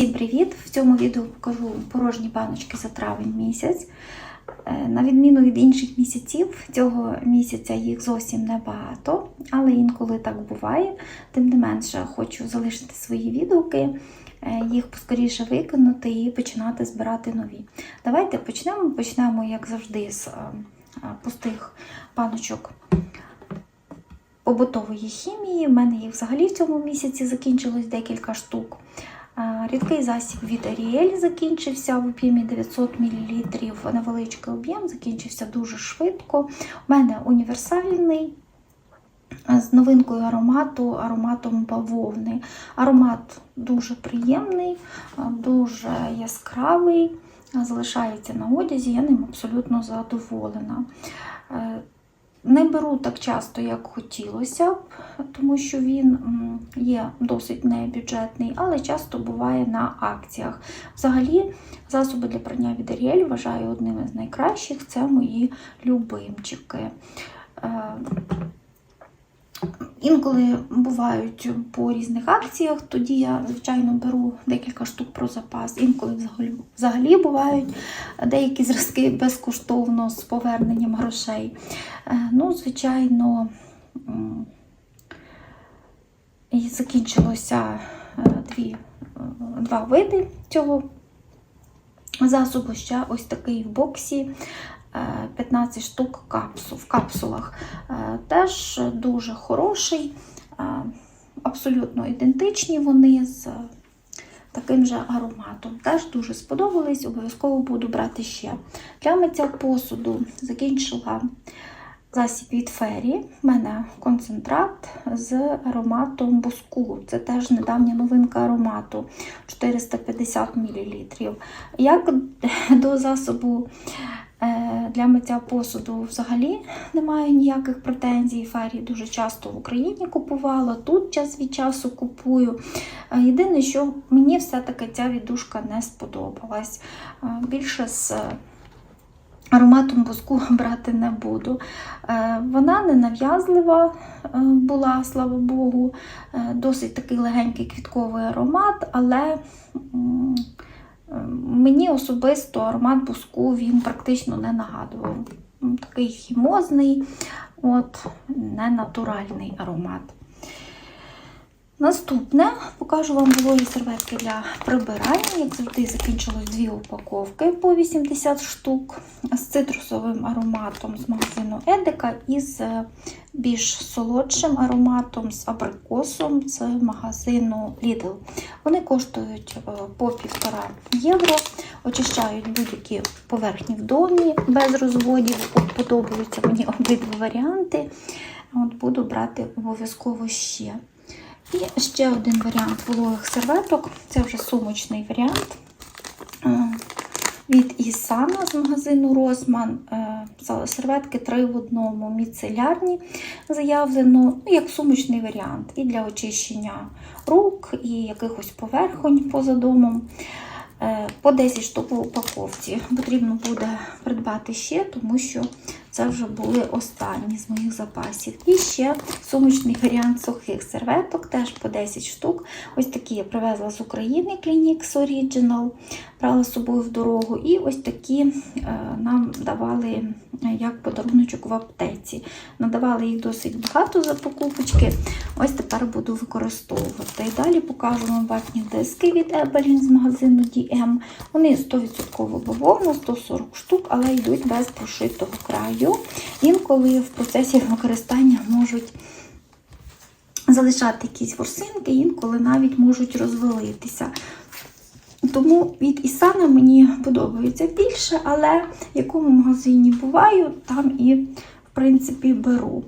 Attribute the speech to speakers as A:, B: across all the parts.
A: Всім привіт! В цьому відео покажу порожні баночки за травень місяць. Е, На відміну від інших місяців, цього місяця їх зовсім небагато, але інколи так буває. Тим не менше, хочу залишити свої відгуки, е, їх поскоріше виконати і починати збирати нові. Давайте почнемо. Почнемо, як завжди, з е, пустих баночок побутової хімії. У мене їх взагалі в цьому місяці закінчилось декілька штук. Рідкий засіб від Ariel закінчився в об'ємі 900 мл. Невеличкий об'єм закінчився дуже швидко. У мене універсальний з новинкою аромату, ароматом бавовни. Аромат дуже приємний, дуже яскравий, залишається на одязі, я ним абсолютно задоволена. Е, Не беру так часто, як хотілося б, тому що він є досить небюджетний, але часто буває на акціях. Взагалі, засоби для прання від Ariel вважаю одним із найкращих це мої любимчики. Інколи бувають по різних акціях, тоді я, звичайно, беру декілька штук про запас. Інколи взагалі, взагалі бувають деякі зразки безкоштовно з поверненням грошей. Е, Ну, звичайно, і закінчилося е, дві, е, два види цього засобу. Ще ось такий в боксі. Е, 15 штук капсул, в капсулах. Е, Теж дуже хороший, е, абсолютно ідентичні вони з таким же ароматом. Теж дуже сподобались, обов'язково буду брати ще. Для миття посуду закінчила засіб від Фері. У мене концентрат з ароматом буску. Це теж недавня новинка аромату 450 мл. Як до засобу для миття посуду взагалі немає ніяких претензій. Фері дуже часто в Україні купувала, тут час від часу купую. Е, Єдине, що мені все-таки ця віддушка не сподобалась. Е, Більше з ароматом буску брати не буду. Е, Вона не нав'язлива е, була, слава Богу, Е, досить такий легенький квітковий аромат, але е, мені особисто аромат буску він практично не нагадував. Такий хімозний, от, ненатуральний аромат. Наступне покажу вам вологі серветки для прибирання. Як завжди, закінчилось дві упаковки по 80 штук з цитрусовим ароматом з магазину Едека і з більш солодшим ароматом з абрикосом з магазину Lidl. Вони коштують е, по 1,5 євро, очищають будь-які поверхні в домі без розводів. Подобаються мені обидва варіанти. От Буду брати обов'язково ще. І ще один варіант вологих серветок. Це вже сумочний варіант від Ісана з магазину Росман. Е, Серветки 3 в одному міцелярні заявлено, ну, як сумочний варіант. І для очищення рук, і якихось поверхонь поза домом. Е, По 10 штук в упаковці. Потрібно буде придбати ще, тому що це вже були останні з моїх запасів. І ще сумочний варіант сухих серветок, теж по 10 штук. Ось такі я привезла з України Clinics Original, брала з собою в дорогу. І ось такі е, нам давали е, як подаруночок в аптеці. Надавали їх досить багато за покупочки. Ось тепер буду використовувати. І далі покажу вам ватні диски від Ebelin з магазину DM. Вони 100% бавовна, 140 штук, але йдуть без прошитого краю. Інколи в процесі використання можуть залишати якісь ворсинки, інколи навіть можуть розвалитися. Тому від Ісана мені подобається більше, але в якому магазині буваю, там і, в принципі, беру.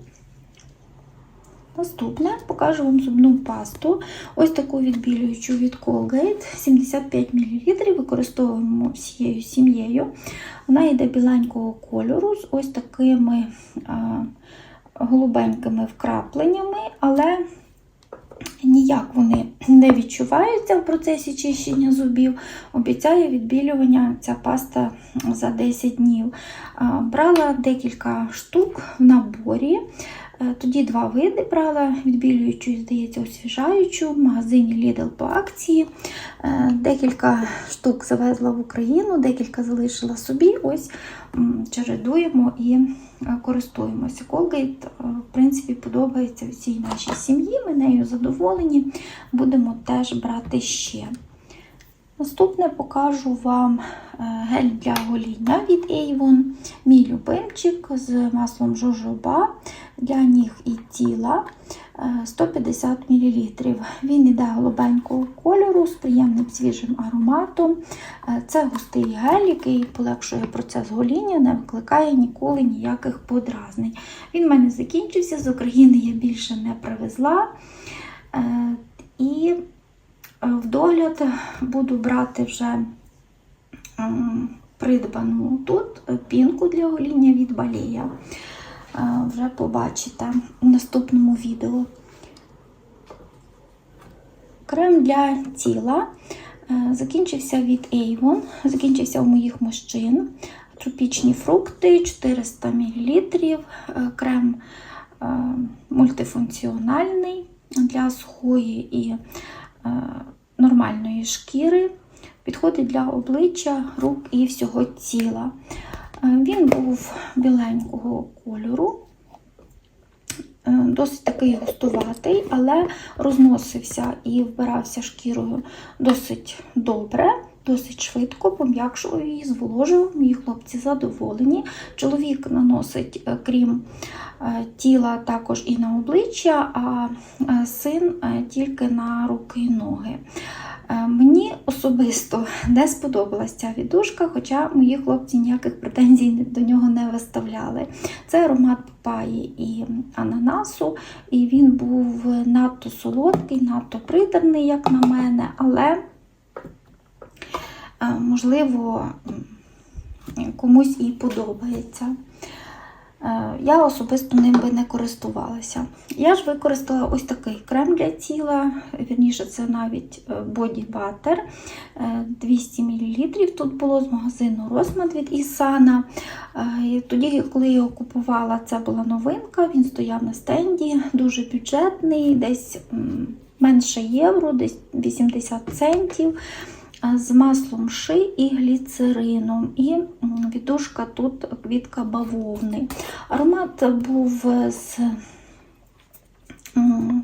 A: Наступне покажу вам зубну пасту. Ось таку відбілюючу від Colgate 75 мл. Використовуємо всією сім'єю. Вона йде біленького кольору з ось такими а, голубенькими вкрапленнями, але ніяк вони не відчуваються в процесі чищення зубів. Обіцяє відбілювання ця паста за 10 днів. Брала декілька штук в наборі. Е, Тоді два види брала, відбілюючу і, здається, освіжаючу в магазині Lidl по акції. Е, Декілька штук завезла в Україну, декілька залишила собі. Ось чередуємо і е, користуємося. Colgate, в принципі, подобається всій нашій сім'ї. Ми нею задоволені. Будемо теж брати ще. Наступне покажу вам е, гель для гоління від Avon. Мій любимчик з маслом жожоба для ніг і тіла е, 150 мл. Він іде голубенького кольору з приємним свіжим ароматом. Е, Це густий гель, який полегшує процес гоління, не викликає ніколи ніяких подразнень. Він в мене закінчився, з України я більше не привезла. Е, І Е, В догляд буду брати вже придбану тут е, пінку для гоління від балія. Е, Вже побачите у наступному відео. Крем для тіла е, закінчився від Avon, закінчився у моїх мужчин. Тропічні фрукти 400 мл. Крем е, мультифункціональний для сухої і е, нормальної шкіри. Підходить для обличчя, рук і всього тіла. Е, Він був біленького кольору, е, досить такий густуватий, але розносився і вбирався шкірою досить добре. Досить швидко пом'якшував її, зволожував. Мої хлопці задоволені. Чоловік наносить, е, крім е, тіла, також і на обличчя, а е, син тільки на руки і ноги. Мені особисто не сподобалася ця віддушка, хоча мої хлопці ніяких претензій до нього не виставляли. Це аромат папаї і ананасу, і він був надто солодкий, надто приторний, як на мене, але можливо комусь і подобається. Е, Я особисто ним би не користувалася. Я ж використала ось такий крем для тіла, вірніше, це навіть е, Body Butter е, 200 мл. Тут було з магазину Росмад від Ісана. Е, Тоді, коли я його купувала, це була новинка, він стояв на стенді, дуже бюджетний, десь менше євро, десь 80 центів. Е, З маслом ши і гліцерином, і віддушка тут квітка бавовни. Аромат був з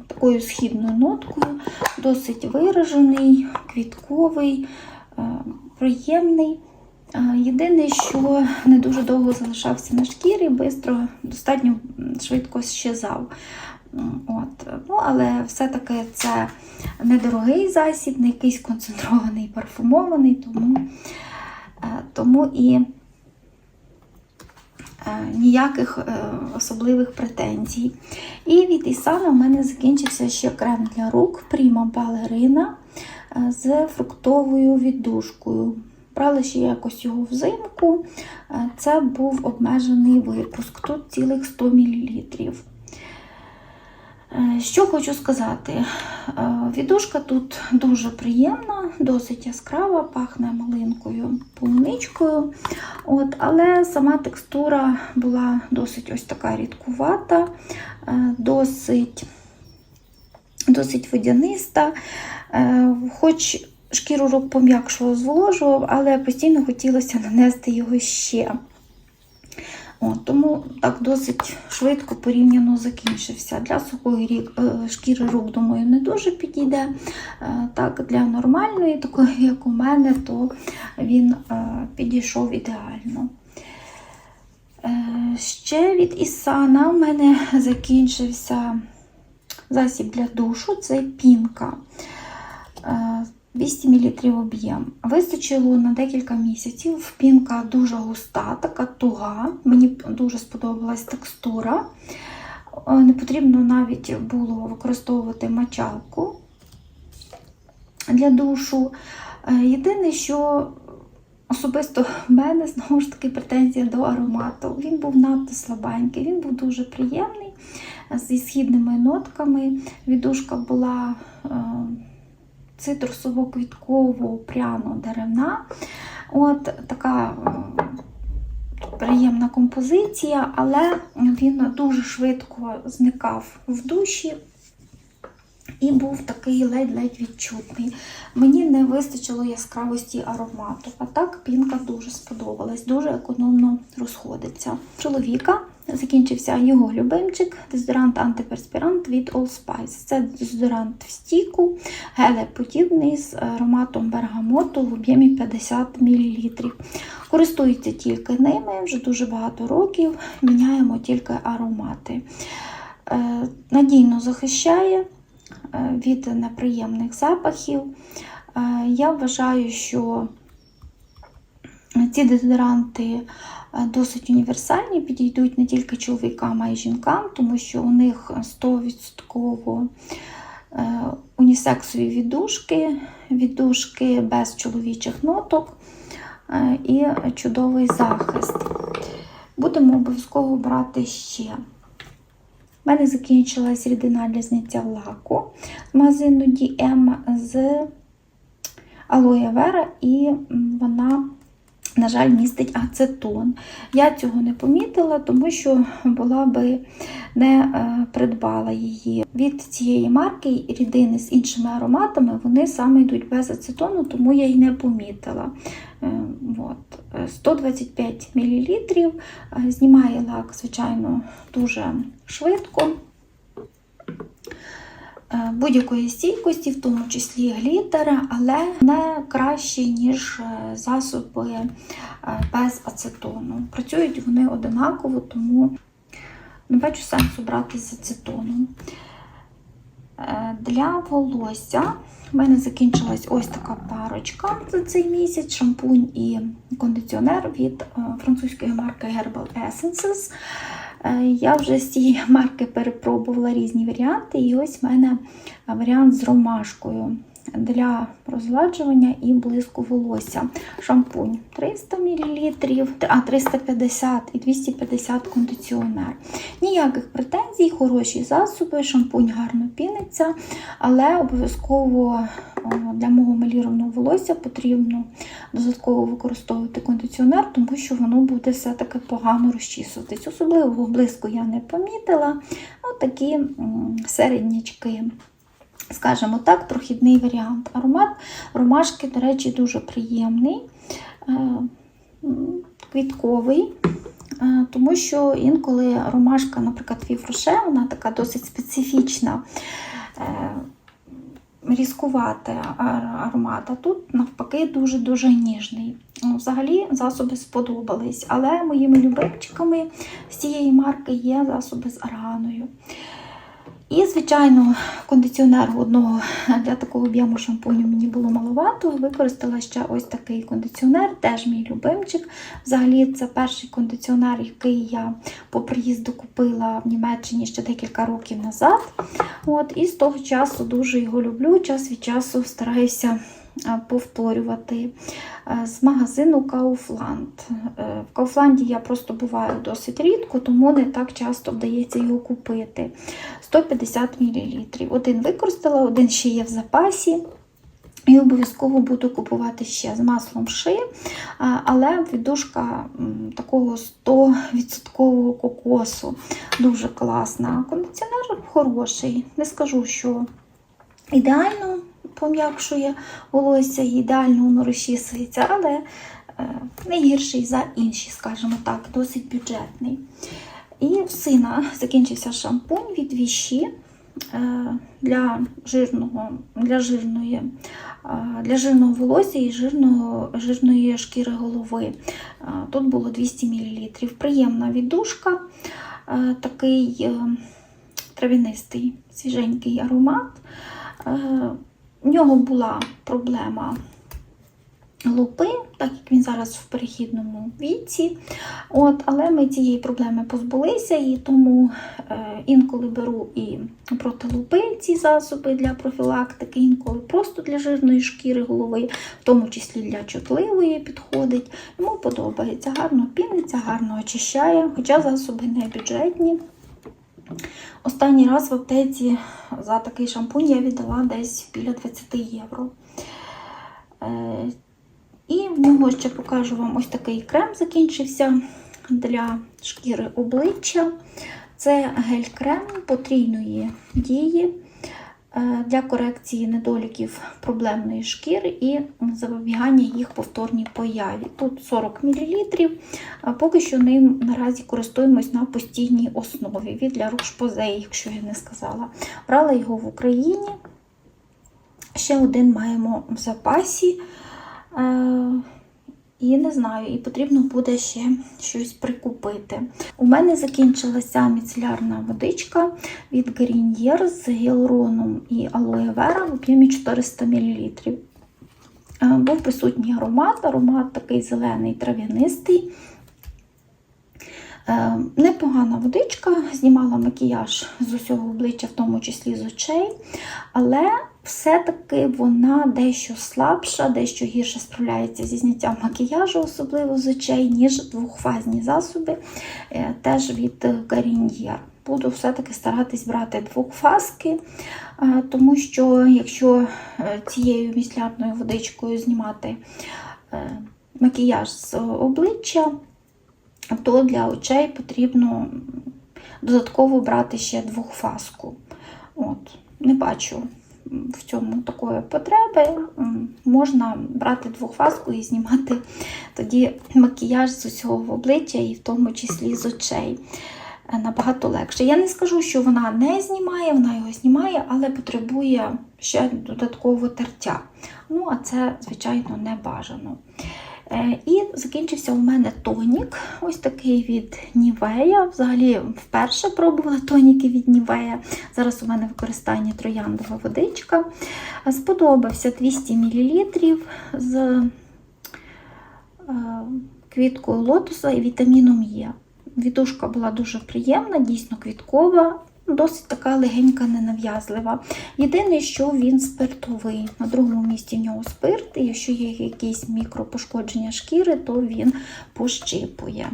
A: такою східною ноткою, досить виражений, квітковий, е, приємний. Е, Єдине, що не дуже довго залишався на шкірі, бистро, достатньо швидко щезав. От. Ну, але все-таки це недорогий засіб, не якийсь концентрований, парфумований, тому, е, тому і е, ніяких е, особливих претензій. І від Ісана в мене закінчився ще крем для рук Prima е, з фруктовою віддушкою. Брала ще якось його взимку. Це був обмежений випуск, тут цілих 100 мл. Е, Що хочу сказати, Е, віддушка тут дуже приємна, досить яскрава, пахне малинкою, полуничкою. От, але сама текстура була досить ось така рідкувата, е, досить, досить водяниста. Хоч шкіру рук пом'якшував, зволожував, але постійно хотілося нанести його ще. От, тому так досить швидко порівняно закінчився. Для сухої рік, е, шкіри рук, думаю, не дуже підійде. Е, Так, для нормальної, такої, як у мене, то він е, підійшов ідеально. Ще від Ісана в мене закінчився засіб для душу це пінка. Е, 200 мл об'єм. Вистачило на декілька місяців. Пінка дуже густа, така туга. Мені дуже сподобалась текстура. Е, Не потрібно навіть було використовувати мочалку для душу. Е, Єдине, що особисто в мене знову ж таки претензія до аромату. Він був надто слабенький, він був дуже приємний, е, зі східними нотками. Віддушка була. Цитрусово-квітково пряно деревна. От така е, приємна композиція, але він дуже швидко зникав в душі. І був такий ледь-ледь відчутний. Мені не вистачило яскравості аромату. А так пінка дуже сподобалась, дуже економно розходиться. Чоловіка закінчився його любимчик, дезодорант антиперспірант від All Spice. Це дезодорант в стійку, гелеподібний з ароматом бергамоту в об'ємі 50 мл. Користуються тільки ними вже дуже багато років, міняємо тільки аромати. Е, Надійно захищає е, від неприємних запахів. Е, Я вважаю, що ці дезодоранти досить універсальні, підійдуть не тільки чоловікам, а й жінкам, тому що у них 100% е, унісексові віддушки, віддушки без чоловічих ноток е, і чудовий захист. Будемо обов'язково брати ще. У мене закінчилась рідина для зняття лаку з магазину DM з алоє вера, і вона, на жаль, містить ацетон. Я цього не помітила, тому що була би не е, придбала її. Від цієї марки рідини з іншими ароматами вони саме йдуть без ацетону, тому я її не помітила. Е, От. Е, 125 мл. Знімає лак, звичайно, дуже швидко. Е, Будь-якої стійкості, в тому числі глітера, але не краще, ніж е, засоби е, без ацетону. Працюють вони одинаково, тому не бачу сенсу брати з ацетоном. Для волосся в мене закінчилась ось така парочка за цей місяць: шампунь і кондиціонер від французької марки Herbal Essences. Е, Я вже з цієї марки перепробувала різні варіанти, і ось в мене варіант з ромашкою для розгладжування і блиску волосся. Шампунь 300 мл, а 350 і 250 кондиціонер. Ніяких претензій, хороші засоби, шампунь гарно піниться, але обов'язково для мого мелірованого волосся потрібно додатково використовувати кондиціонер, тому що воно буде все-таки погано розчісуватись. Особливого блиску я не помітила. Ось такі м, середнячки. Скажімо так, прохідний варіант. Аромат ромашки, до речі, дуже приємний, е, квітковий, е, тому що інколи ромашка, наприклад, вівроше, вона така досить специфічна, е, різкувата ар- аромат, а тут навпаки дуже-дуже ніжний. Ну, Взагалі засоби сподобались, але моїми любимчиками з цієї марки є засоби з арганою. І, звичайно, кондиціонеру одного для такого об'єму шампуню мені було маловато. Використала ще ось такий кондиціонер, теж мій любимчик. Взагалі, це перший кондиціонер, який я по приїзду купила в Німеччині ще декілька років назад. От, і з того часу дуже його люблю. Час від часу стараюся повторювати Е, з магазину Kaufland. Е, В Kaufland я просто буваю досить рідко, тому не так часто вдається його купити. 150 мл. Один використала, один ще є в запасі. І обов'язково буду купувати ще з маслом ши, але віддушка такого 100% кокосу. Дуже класна. Кондиціонер хороший. Не скажу, що ідеально пом'якшує волосся, ідеально воно розчісується, але е, не гірший за інші, скажімо так, досить бюджетний. І в сина закінчився шампунь від віші е, для жирного, для жирної, е, для жирного волосся і жирного, жирної шкіри голови. Тут було 200 мл. Приємна віддушка, такий трав'янистий, свіженький аромат. В нього була проблема лупи, так як він зараз в перехідному віці. От, але ми цієї проблеми позбулися, і тому е, інколи беру і проти лупи ці засоби для профілактики, інколи просто для жирної шкіри голови, в тому числі для чутливої підходить. Йому подобається, гарно піниться, гарно очищає, хоча засоби не бюджетні. Останній раз в аптеці за такий шампунь я віддала десь біля 20 євро. Е, І в нього ще покажу вам ось такий крем закінчився. для шкіри обличчя. Це гель-крем потрійної дії для корекції недоліків проблемної шкіри і запобігання їх повторній появі. Тут 40 мл. Поки що ним наразі користуємось на постійній основі від для Roche-Posay, якщо я не сказала. Брала його в Україні. Ще один маємо в запасі. І не знаю, і потрібно буде ще щось прикупити. У мене закінчилася міцелярна водичка від Garnier з гіалуроном і алоє вера в об'ємі 400 мл. Е, Був присутній аромат, аромат такий зелений трав'янистий. Е, Непогана водичка, знімала макіяж з усього обличчя, в тому числі з очей, але все-таки вона дещо слабша, дещо гірше справляється зі зняттям макіяжу, особливо з очей, ніж двохфазні засоби, е, теж від Garnier. Буду все-таки старатись брати двохфазки, е, тому що якщо е, цією міслярною водичкою знімати макіяж з обличчя, то для очей потрібно додатково брати ще двохфазку. От, Не бачу в цьому такої потреби. Можна брати двохфазку і знімати тоді макіяж з усього обличчя, і в тому числі з очей. Е, Набагато легше. Я не скажу, що вона не знімає, вона його знімає, але потребує ще додаткового тертя. Ну, а це, звичайно, не бажано. Е, І закінчився у мене тонік, ось такий від Нівея. Взагалі, вперше пробувала тоніки від Нівея. Зараз у мене в використанні трояндова водичка. Сподобався 200 мл з е, квіткою лотоса і вітаміном Е. Відушка була дуже приємна, дійсно квіткова, досить така легенька, ненав'язлива. Єдине, що він спиртовий. На другому місці в нього спирт, і якщо є якісь мікропошкодження шкіри, то він пощипує.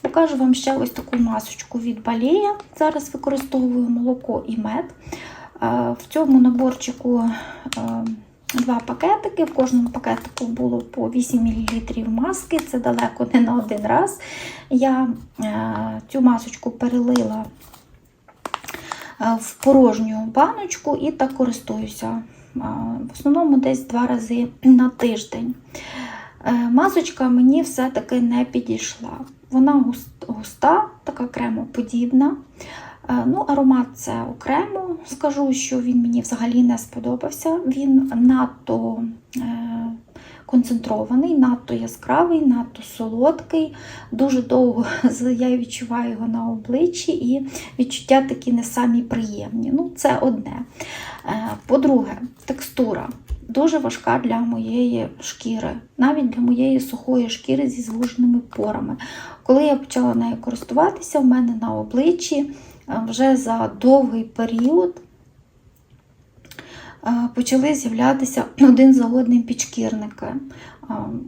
A: Покажу вам ще ось таку масочку від балея. Зараз використовую молоко і мед. Е, В цьому наборчику е, два пакетики. В кожному пакетику було по 8 мл маски. Це далеко не на один раз. Я е, цю масочку перелила е, в порожню баночку і так користуюся. Е, В основному десь два рази на тиждень. Масочка мені все-таки не підійшла. Вона густа, така кремоподібна. Е, Ну, аромат це окремо. Скажу, що він мені взагалі не сподобався. Він надто е, концентрований, надто яскравий, надто солодкий. Дуже довго я відчуваю його на обличчі, і відчуття такі не самі приємні. Ну, це одне. Е, По-друге, текстура. Дуже важка для моєї шкіри, навіть для моєї сухої шкіри зі звуженими порами. Коли я почала нею користуватися, в мене на обличчі вже за довгий період почали з'являтися один за одним підшкірники.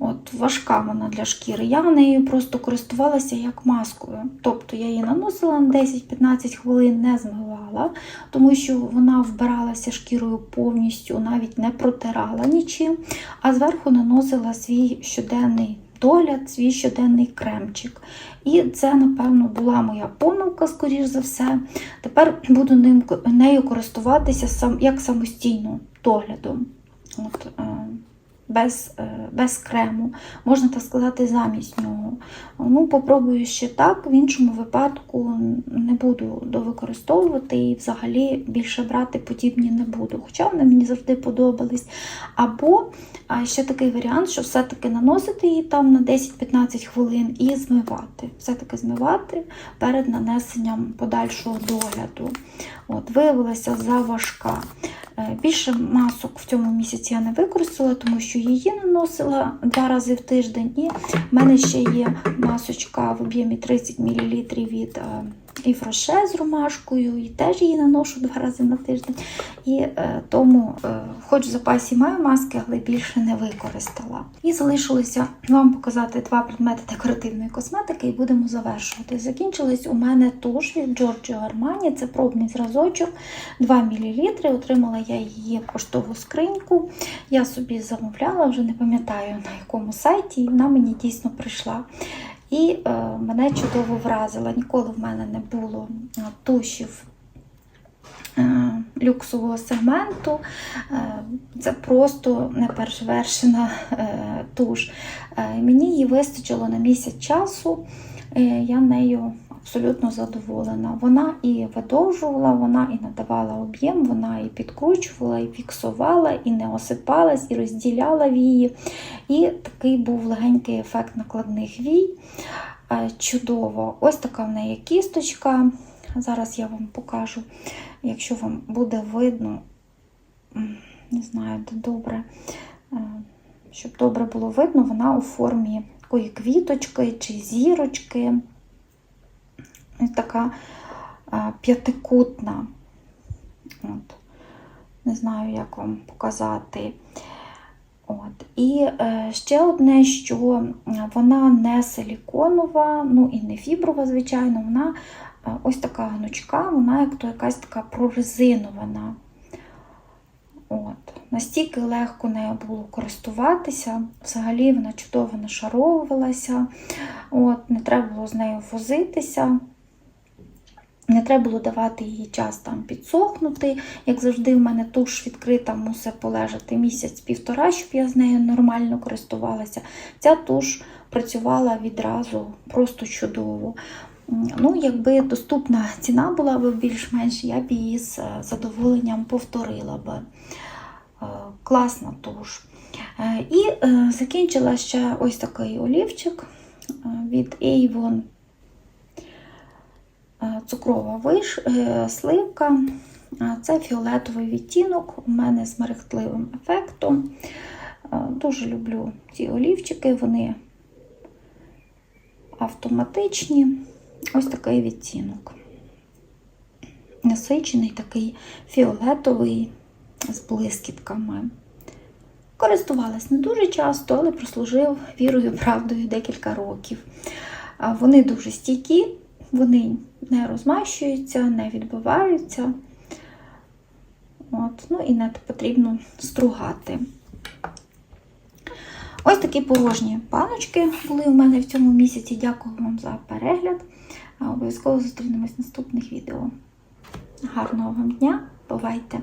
A: От важка вона для шкіри. Я нею просто користувалася як маскою. Тобто я її наносила на 10-15 хвилин, не змивала, тому що вона вбиралася шкірою повністю, навіть не протирала нічим, а зверху наносила свій щоденний догляд, свій щоденний кремчик. І це, напевно, була моя помилка, скоріш за все. Тепер буду ним, нею користуватися сам, як самостійно доглядом. От, е, без, е, без крему, можна так сказати, замість нього. Ну, попробую ще так, в іншому випадку не буду довикористовувати і взагалі більше брати подібні не буду. Хоча вони мені завжди подобались. Або ще такий варіант, що все-таки наносити її там на 10-15 хвилин і змивати. Все-таки змивати перед нанесенням подальшого догляду. От, Виявилася заважка. Е, Більше масок в цьому місяці я не використала, тому що її наносила два рази в тиждень. І в мене ще є масочка в об'ємі 30 мл від Івроше з ромашкою, і теж її наношу два рази на тиждень. І е, тому, е, хоч в запасі маю маски, але більше не використала. І залишилося вам показати два предмети декоративної косметики, і будемо завершувати. Закінчилась у мене туш від Giorgio Armani, це пробний зразочок 2 мл. Отримала я її поштову скриньку. Я собі замовляла, вже не пам'ятаю на якому сайті, і вона мені дійсно прийшла. І е, мене чудово вразила. Ніколи в мене не було е, тушів е, люксового сегменту. Це просто неперевершена е, туш. Мені її вистачило на місяць часу. Я нею абсолютно задоволена. Вона і видовжувала, вона і надавала об'єм, вона і підкручувала, і фіксувала, і не осипалась, і розділяла вії. І такий був легенький ефект накладних вій. Е, Чудово. Ось така в неї кісточка. Зараз я вам покажу, якщо вам буде видно, не знаю, де добре, е, щоб добре було видно, вона у формі такої квіточки чи зірочки. Така е, п'ятикутна. От. Не знаю, як вам показати. От. І е, ще одне, що вона не силіконова, ну і не фіброва, звичайно, вона е, ось така гнучка, вона як то якась така прорезинована. От. Настільки легко нею було користуватися, взагалі вона чудово нашаровувалася, От, не треба було з нею возитися. Не треба було давати їй час там підсохнути. Як завжди, в мене туш відкрита, мусить полежати місяць-півтора, щоб я з нею нормально користувалася. Ця туш працювала відразу просто чудово. Ну, якби доступна ціна була б більш-менш, я б її з е, задоволенням повторила би. Е, Класна туш. Е, І закінчила ще ось такий олівчик від Avon цукрова виш, е, сливка. Це фіолетовий відтінок у мене з мерехтливим ефектом. Дуже люблю ці олівчики, вони автоматичні. Ось такий відтінок. Насичений такий фіолетовий з блискітками. Користувалась не дуже часто, але прослужив вірою правдою декілька років. Вони дуже стійкі, вони не розмащуються, не відбиваються. От, ну і не потрібно стругати. Ось такі порожні баночки були у мене в цьому місяці. Дякую вам за перегляд. Обов'язково зустрінемось в наступних відео. Гарного вам дня, бувайте!